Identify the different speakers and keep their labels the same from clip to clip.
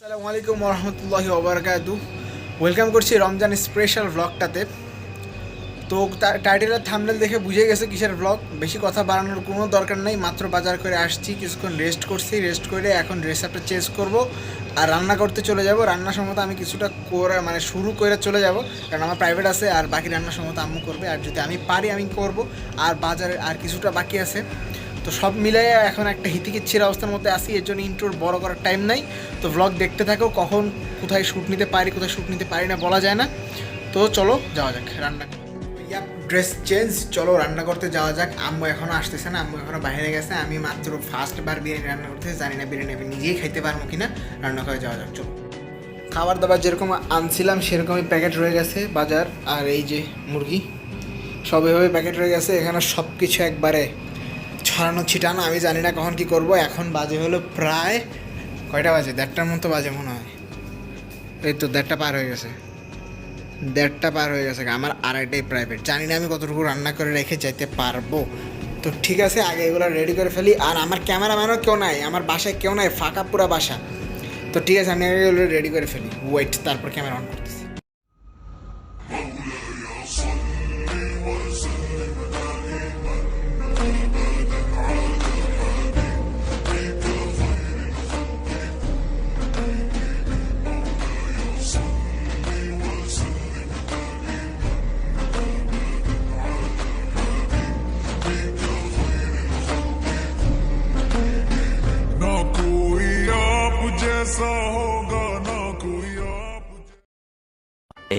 Speaker 1: আসসালামু আলাইকুম রহমতুল্লাহি ওবরাকাতু ওয়েলকাম করছি রমজান স্পেশাল ব্লগটাতে তো টাইটেলের থামনেল দেখে বুঝে গেছে কিসের ব্লগ বেশি কথা বাড়ানোর কোনো দরকার নেই, মাত্র বাজার করে আসছি, কিছুক্ষণ রেস্ট করছি রেস্ট করে এখন ড্রেস আপটা চেঞ্জ করব। আর রান্না করতে চলে যাব, রান্না সময় আমি কিছুটা করে মানে শুরু করে চলে যাব। কারণ আমার প্রাইভেট আছে আর বাকি রান্না সময় আম্মু করবে। আর যদি আমি পারি, আমি করব। আর বাজারে আর কিছুটা বাকি আছে। তো সব মিলাই এখন একটা হিতিকিচ্ছির অবস্থার মধ্যে আসি এর জন্য ইন্ট্রোর বড় করার টাইম নাই। তো ভ্লগ দেখতে থাকো কখন কোথায় শ্যুট নিতে পারি কোথায় শ্যুট নিতে পারি না বলা যায় না। তো চলো যাওয়া যাক রান্না ড্রেস চেঞ্জ চলো রান্না করতে যাওয়া যাক। আম্মু এখনও আসতেছে না আম্মু এখনও বাইরে গেছে। আমি মাত্র ফার্স্ট বার বিরিয়ানি রান্না করতেছি জানি না বিরিয়ানি আমি নিজেই খাইতে পারব কি না রান্না করে যাওয়া যাক চলো। খাবার দাবার যেরকম আনছিলাম সেরকমই প্যাকেট রয়ে গেছে বাজার। আর এই যে মুরগি সব এভাবে প্যাকেট রয়ে গেছে। এখানে সব কিছু একবারে ছড়ানো ছিটানো আমি জানি না কখন কি করব, এখন বাজে হলো প্রায় কয়টা বাজে? দেড়টার মতো বাজে মনে হয়। এই তো দেড়টা পার হয়ে গেছে। দেড়টা পার হয়ে গেছে, আমার আড়াইটাই প্রাইভেট জানি না আমি কতটুকু রান্না করে রেখে যেতে পারব। তো ঠিক আছে, আগে এগুলো রেডি করে ফেলি। আর আমার ক্যামেরাম্যানও কেউ নাই, আমার বাসায় কেউ নাই, ফাঁকা পুরা বাসা। তো ঠিক আছে, আমি আগে এগুলো রেডি করে ফেলি। ওয়েট তারপর ক্যামেরা অন করতেছি।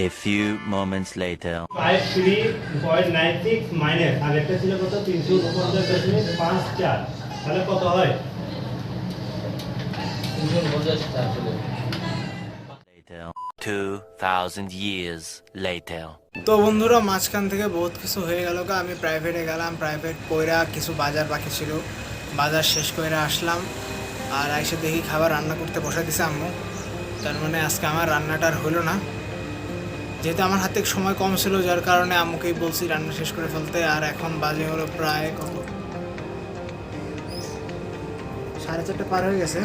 Speaker 2: A few moments later.
Speaker 3: Five three point nine six minus আগেরটা ছিল কত? তিনশো উনপঞ্চাশ দশমিক পাঁচ চার। তাহলে কত হয়?
Speaker 2: Later. Two thousand years later.
Speaker 1: তো বন্ধুরা মাঝখান থেকে বহুত কিছু হয়ে গেল গা। আমি প্রাইভেটে গেলাম প্রাইভেট কইরা কিছু বাজার বাকি ছিল। বাজার শেষ করে আসলাম। আর এসে দেখি খাবার রান্না করতে বসে দিছে আম্মু। তার মানে আজকে আমার রান্নাটা আর হলো না। যেহেতু আমার হাতে সময় কম ছিল, যার কারণে আম্মুকেই বলছি রান্না শেষ করে ফেলতে, আর এখন বাজে হলো প্রায় কত সাড়ে চারটে পার হয়ে গেছে।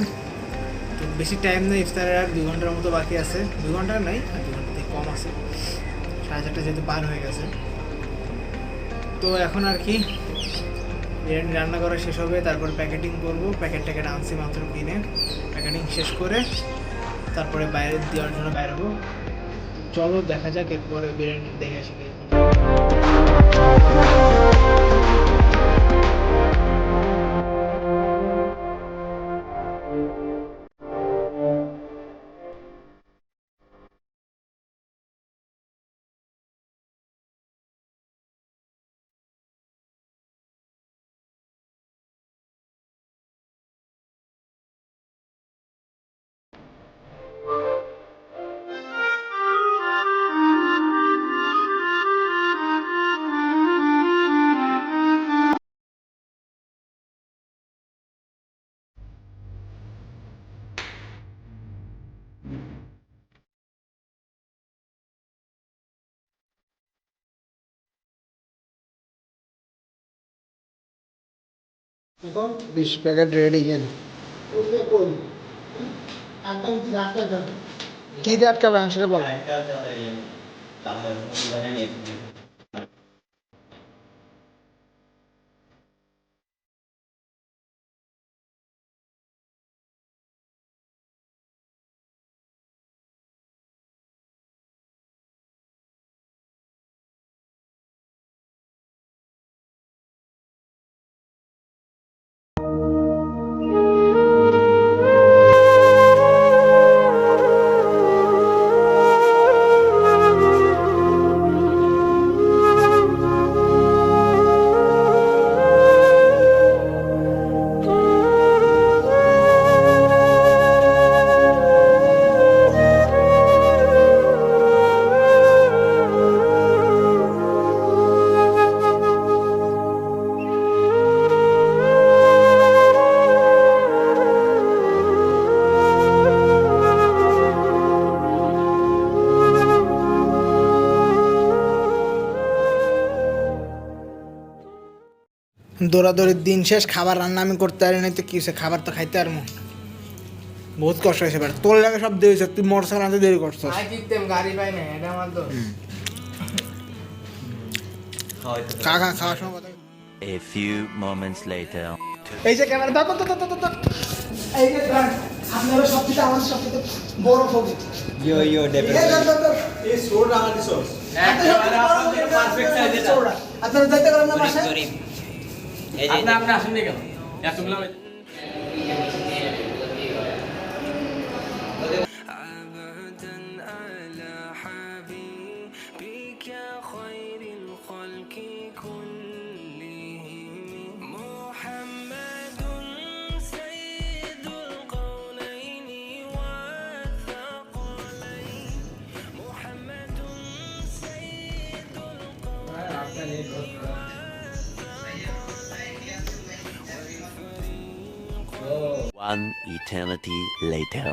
Speaker 1: তো বেশি টাইম নেই, ইফতারের আর দু ঘণ্টার মতো বাকি আছে। দু ঘণ্টা নেই, আর দুই ঘণ্টা কম আছে। সাড়ে চারটে যেহেতু পার হয়ে গেছে। তো এখন আর কি রান্না করা শেষ হবে, তারপর প্যাকেটিং করব। প্যাকেট ট্যাকেট আনছি মাত্র কিনে। প্যাকেটিং শেষ করে, তারপরে বাইরে দেওয়ার জন্য বেরোবো চলো দেখা যাক এরপরে বিরিয়ানি দেখে আসি। কি। বিশ প্যাকেট রেডি গেন কি দিয়ে আটকাবে সেটা বলো? দৌড়াদৌড়ির দিন শেষ খাবার রান্না আমি করতে পারি নাই তো কি হয়েছে? খাবার তো খাইতে পারব। বহুত কষ্ট হয়েছে এবার। তোর লাগে সব দেরি হয়েছে তুই মোটর সাইকেল আনতে দেরি করছিস।
Speaker 4: আই জিততাম গাড়ি পাই না এটা আমার দোষ।
Speaker 1: খা খা খাওয়ার সময় কথা
Speaker 2: A few moments later.
Speaker 1: এই যে ক্যামেরা দাও দাও দাও দাও, দাও দাও। এই যে আপনারা আমার বড় এই যাইতে পারেন না বাসায়?
Speaker 5: আপনি আপনি আসেন না কেন
Speaker 6: শুনলাম Thank you.
Speaker 2: One eternity later.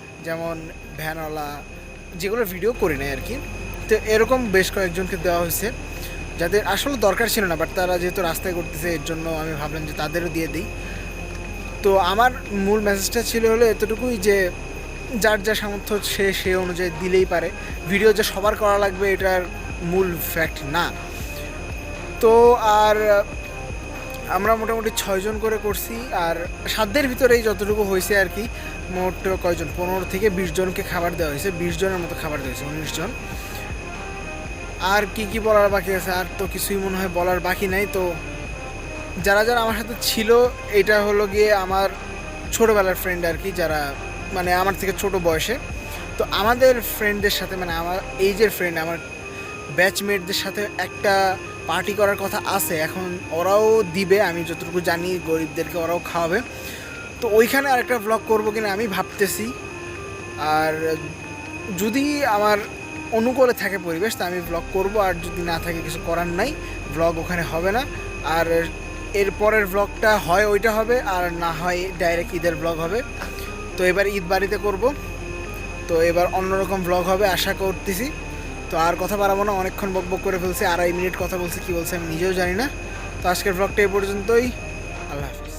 Speaker 1: যেমন ভ্যানওয়ালা, যেগুলো ভিডিও করি নাই আর কি তো এরকম বেশ কয়েকজনকে দেওয়া হয়েছে, যাদের আসলে দরকার ছিল না বাট তারা যেহেতু রাস্তায় করতেছে, এর জন্য আমি ভাবলাম যে তাদেরও দিয়ে দিই। তো আমার মূল মেসেজটা ছিল হলো এতটুকুই যে, যার যা সামর্থ্য সে সে অনুযায়ী দিলেই পারে। ভিডিও যে সবার করা লাগবে, এটার মূল ফ্যাক্ট না। তো আর আমরা মোটামুটি ছয়জন করে করছি আর সাধ্যের ভিতরেই যতটুকু হয়েছে আর কি, মোট কয়জন? পনেরো থেকে বিশ জনকে খাবার দেওয়া হয়েছে, বিশ জনের মতো খাবার দেওয়া হয়েছে, উনিশ জন। আর কি কি বলার বাকি আছে? আর তো কিছুই মনে হয় বলার বাকি নাই। তো যারা যারা আমার সাথে ছিল, এটা হলো গিয়ে আমার ছোটোবেলার ফ্রেন্ড আর কি, যারা মানে আমার থেকে ছোট বয়সে। তো আমাদের ফ্রেন্ডদের সাথে মানে আমার এইজের ফ্রেন্ড আমার ব্যাচমেটদের সাথে একটা পার্টি করার কথা আছে, এখন ওরাও দিবে, আমি যতটুকু জানি গরিবদেরকে ওরাও খাওয়াবে। তো ওইখানে আরেকটা ব্লগ করব কিনা আমি ভাবতেছি। আর যদি আমার অনুকূলে থাকে পরিবেশ, তা আমি ব্লগ করব, আর যদি না থাকে কিছু করার নাই ব্লগ ওখানে হবে না। আর এর পরের ব্লগটা হয় ওইটা হবে, আর না হয় ডাইরেক্ট ঈদের ব্লগ হবে। তো এবার ঈদ বাড়িতে করব। তো এবার অন্যরকম ব্লগ হবে, আশা করতেছি। তো আর কথা বাড়াবো না, অনেকক্ষণ বক বক করে ফেলছে, আড়াই মিনিট কথা বলছে, কি বলছে আমি নিজেও জানি না। তো আজকের ব্লগটা এই পর্যন্তই, আল্লাহ হাফিজ।